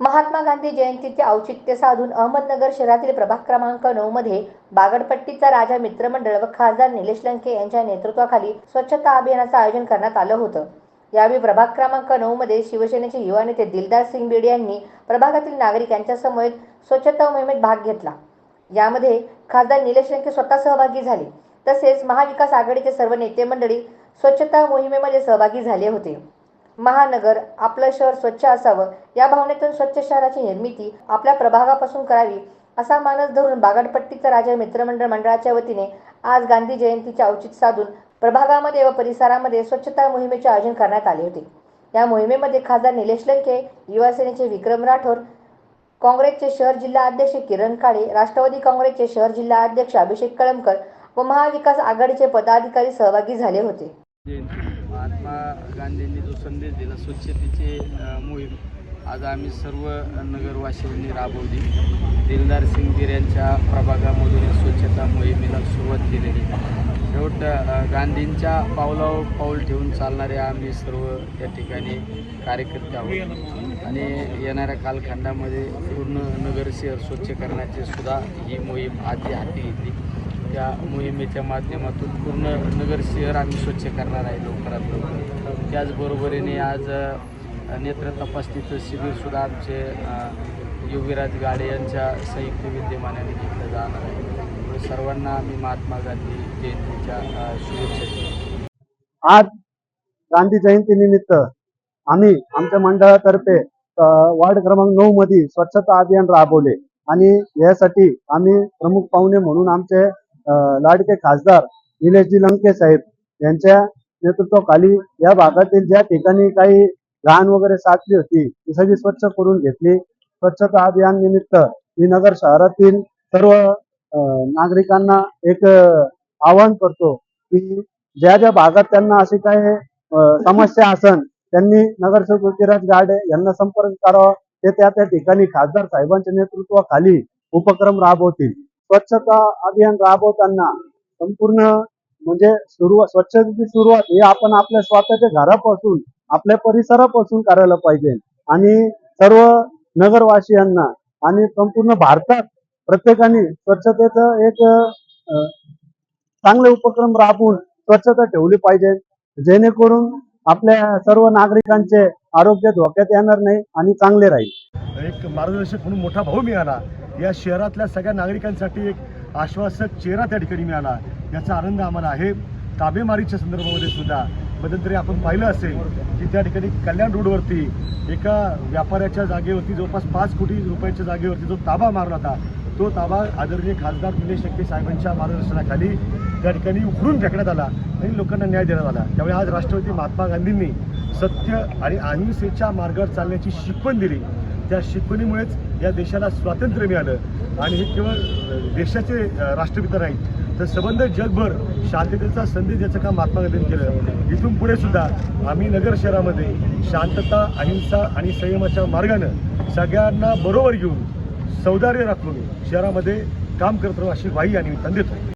महात्मा गांधी जयंतीचे औचित्य साधून अहमदनगर शहरातील प्रभाग क्रमांक नऊ मध्ये बागडपट्टीचा राजा मित्रमंडळ व खासदार निलेश लंके यांच्या नेतृत्वाखाली स्वच्छता अभियानाचं आयोजन करण्यात आलं होतं. यावेळी प्रभाग क्रमांक नऊ मध्ये शिवसेनेचे युवा नेते दिलदार सिंग बेडी यांनी प्रभागातील नागरिक यांच्यासमवेत स्वच्छता मोहिमेत भाग घेतला. यामध्ये खासदार निलेश लंके स्वतः सहभागी झाले. तसेच महाविकास आघाडीचे सर्व नेते मंडळी स्वच्छता मोहिमेमध्ये सहभागी झाले होते. महानगर आपलं शहर स्वच्छ असावं या भावनेतून स्वच्छ शहराची निर्मिती आपल्या प्रभागापासून करावी असा मानस धरून बागडपट्टीचा राजा मित्रमंडळ मंडळाच्या वतीने आज गांधी जयंतीचे औचित्य साधून प्रभागामध्ये व परिसरामध्ये स्वच्छता मोहिमेचे आयोजन करण्यात आले होते. या मोहिमेमध्ये खासदार निलेश लंके युवासेनेचे विक्रम राठोड काँग्रेसचे शहर जिल्हा अध्यक्ष किरण काळे राष्ट्रवादी काँग्रेसचे शहर जिल्हा अध्यक्ष अभिषेक कळमकर व महाविकास आघाडीचे पदाधिकारी सहभागी झाले होते. महात्मा गांधींनी जो संदेश दिला स्वच्छतेची मोहीम. आज आम्ही सर्व नगरवासियांनी राबवली. दिलदार सिंग यांच्या प्रभागामधून या स्वच्छता मोहिमेला सुरुवात केलेली. शेवट गांधींच्या पावलावर पाऊल ठेवून चालणारे आम्ही सर्व त्या ठिकाणी कार्यकर्ते आहोत. आणि येणाऱ्या कालखंडामध्ये पूर्ण नगर शहर स्वच्छ करण्याची सुद्धा ही मोहीम आधी हाती घेतली. या मोहिमेच्या माध्यमातून पूर्ण नगर शहर आम्ही स्वच्छ करणार आहे लवकरात लवकर. त्याचबरोबरीने आज नेत्र तपासणीचं शिबिरसुद्धा आमचे युवीराज योगीराज गाडे यांच्या संयुक्त विद्यमानाने घेतलं जाणार आहे. सर्वांना आम्ही महात्मा गांधी जयंतीच्या शुभेच्छा आज गांधी जयंतीनिमित्त आम्ही आमच्या मंडळातर्फे वार्ड क्रमांक नऊ मध्ये स्वच्छता अभियान राबवले. आणि यासाठी आम्ही प्रमुख पाहुणे म्हणून आमचे लाडके खासदार निलेशजी लंके साहेब यांच्या नेतृत्वाखाली या भागातील ज्या ठिकाणी काही घाण वगैरे साचली होती ती सगळी स्वच्छ करून घेतली. स्वच्छता अभियान निमित्त मी नगर शहरातील सर्व नागरिकांना एक आवाहन करतो की ज्या ज्या भागात त्यांना अशी काही समस्या असन त्यांनी नगरसेवक योगीराज गाडे यांना संपर्क करावा. ते त्या त्या ठिकाणी खासदार साहेबांच्या नेतृत्वाखाली उपक्रम राबवतील. स्वच्छता अभियान राबवताना संपूर्ण म्हणजे सुरुवात स्वच्छतेची सुरुवात हे आपण आपल्या स्वतःच्या घरापासून आपल्या परिसरापासून करायला पाहिजे. आणि सर्व नगरवासियांना आणि संपूर्ण भारतात प्रत्येकाने स्वच्छतेचं एक चांगले उपक्रम राबवून स्वच्छता ठेवली पाहिजे. जेणेकरून आपल्या सर्व नागरिकांचे आरोग्य धोक्यात येणार नाही आणि चांगले राहील. एक मार्गदर्शक म्हणून मोठा भाऊ मिळाला. या शहरातल्या सगळ्या नागरिकांसाठी एक आश्वासक चेहरा त्या ठिकाणी मिळाला. याचा आनंद आम्हाला आहे. ताबेमारीच्या संदर्भामध्ये सुद्धा. मध्यंतरी आपण पाहिलं असेल की त्या ठिकाणी कल्याण रोडवरती एका व्यापाऱ्याच्या जागेवरती जवळपास पाच कोटी रुपयाच्या जागेवरती जो ताबा मारला होता तो ताबा आदरणीय खासदार निलेश शक्के साहेबांच्या मार्गदर्शनाखाली त्या ठिकाणी उखडून फेकण्यात आला आणि लोकांना न्याय देण्यात आला. त्यामुळे आज राष्ट्रपती महात्मा गांधींनी सत्य आणि अहिंसेच्या मार्गावर चालण्याची शिकवण दिली. त्या शिकवणीमुळेच या देशाला स्वातंत्र्य मिळालं. आणि हे केवळ देशाचे राष्ट्रपिता नाहीत तर संबंध जगभर शांततेचा संदेश याचं काम महात्मा गांधींनी केलं. इथून पुढे सुद्धा आम्ही नगर शहरामध्ये शांतता अहिंसा आणि संयमाच्या मार्गानं सगळ्यांना बरोबर घेऊन सौदार्य राखून शहरामध्ये काम करत राहू अशी ग्वाही या निमित्तानं देतो.